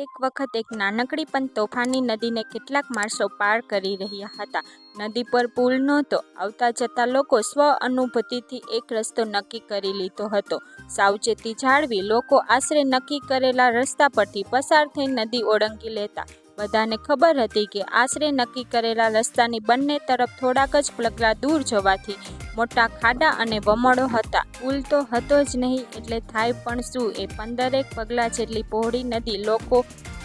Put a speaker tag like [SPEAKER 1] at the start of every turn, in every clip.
[SPEAKER 1] એક વખત એક નાનકડી પણ તોફાની નદીને કેટલાક માણસો પાર કરી રહ્યા હતા. નદી પર પુલ નહોતો, આવતા જતા લોકો સ્વ અનુભૂતિથી એક રસ્તો નક્કી કરી લીધો હતો. સાવચેતી જાળવી લોકો આશરે નક્કી કરેલા રસ્તા પરથી પસાર થઈ નદી ઓળંગી લેતા. બધાને ખબર હતી કે આશરે નક્કી કરેલા રસ્તાની બંને તરફ થોડાક જ પગલાં દૂર જવાથી મોટા ખાડા અને વમળો હતા. પુલ તો હતો જ નહીં, એટલે થાય પણ શું? એ પંદરેક પગલાં જેટલી પહોળી નદી લોકો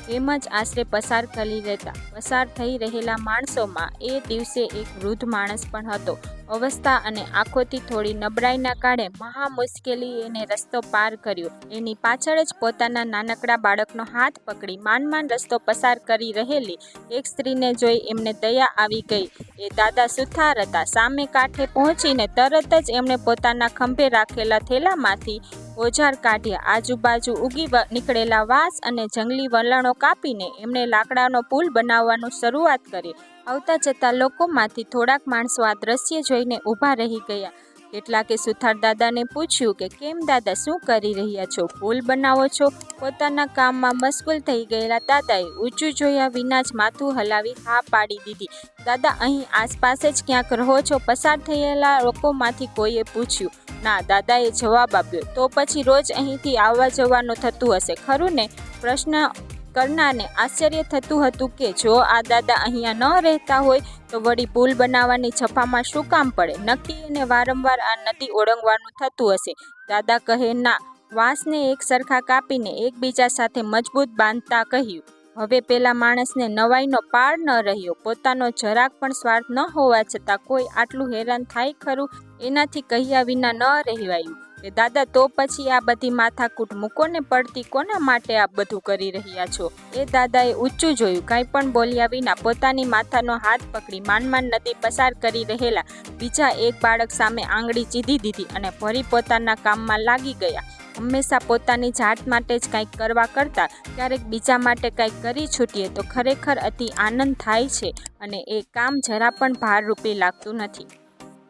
[SPEAKER 1] એમ જ આશરે પસાર કરી લેતા પસાર થઈ રહેલા માણસોમાં એ દિવસે એક વૃદ્ધ માણસ પણ હતો. અવસ્થા અને આંખોથી થોડી નબળાઈના કારણે મહા મુશ્કેલી એને રસ્તો પાર કર્યો. એની પાછળ જ પોતાના નાનકડા બાળકનો હાથ પકડી માંડ રસ્તો પસાર કરી રહેલી એક સ્ત્રીને જોઈ એમને દયા આવી ગઈ. એ દાદા સુથાર હતા. સામે કાંઠે પહોંચીને તરત જ એમણે પોતાના ખંભે રાખેલા થેલામાંથી ઓજાર કાઢ્યા. આજુબાજુ ઉગી નીકળેલા વાસ અને જંગલી વલણો કાપીને એમણે લાકડાનો પુલ બનાવવાનું શરૂઆત કરી. આવતા જતા લોકોમાંથી થોડાક માણસો આ દ્રશ્ય જોઈને ઊભા રહી ગયા. કેટલાકે સુથાર દાદાને પૂછ્યું કે, કેમ દાદા, શું કરી રહ્યા છો? પુલ બનાવો છો? પોતાના કામમાં મશગુલ થઈ ગયેલા દાદાએ ઊંચું જોયા વિના જ માથું હલાવી હા પાડી દીધી. દાદા, અહીં આસપાસ જ ક્યાંક રહો છો? પસાર થયેલા લોકોમાંથી કોઈએ પૂછ્યું. ના, દાદાએ જવાબ આપ્યો. તો પછી રોજ અહીંથી આવવા જવાનું થતું હશે, ખરું ને? પ્રશ્ન કરનારને આશ્ચર્ય થતું હતું કે જો આ દાદા અહીંયા ન રહેતા હોય તો વળી પુલ બનાવવાની છપામાં શું કામ પડે? નક્કી અને વારંવાર આ નદી ઓળંગવાનું થતું હશે. દાદા કહે ના વાંસને એક સરખા કાપીને એકબીજા સાથે મજબૂત બાંધતા કહ્યું, હવે પેલા માણસને નવાઈનો પાર ન રહ્યો. પોતાનો જરાક પણ સ્વાર્થ ન હોવા છતાં કોઈ આટલું હેરાન થાય ખરું? એનાથી કહ્યા વિના ન રહેવાયું. કે દાદા, તો પછી આ બધી માથાકૂટ મૂકો ને પડતી કોના માટે આ બધું કરી રહ્યા છો? એ દાદાએ ઊંચું જોયું. કાંઈ પણ બોલ્યા વિના પોતાની માથાનો હાથ પકડી માનમાન નદી પસાર કરી રહેલા બીજા એક બાળક સામે આંગળી ચીધી દીધી અને ફરી પોતાના કામમાં લાગી ગયા. હંમેશા પોતાની જાત માટે જ કંઈક કરવા કરતાં ક્યારેક બીજા માટે કંઈક કરી છૂટીએ તો ખરેખર અતિ આનંદ થાય છે અને એ કામ જરા પણ ભારરૂપી લાગતું નથી.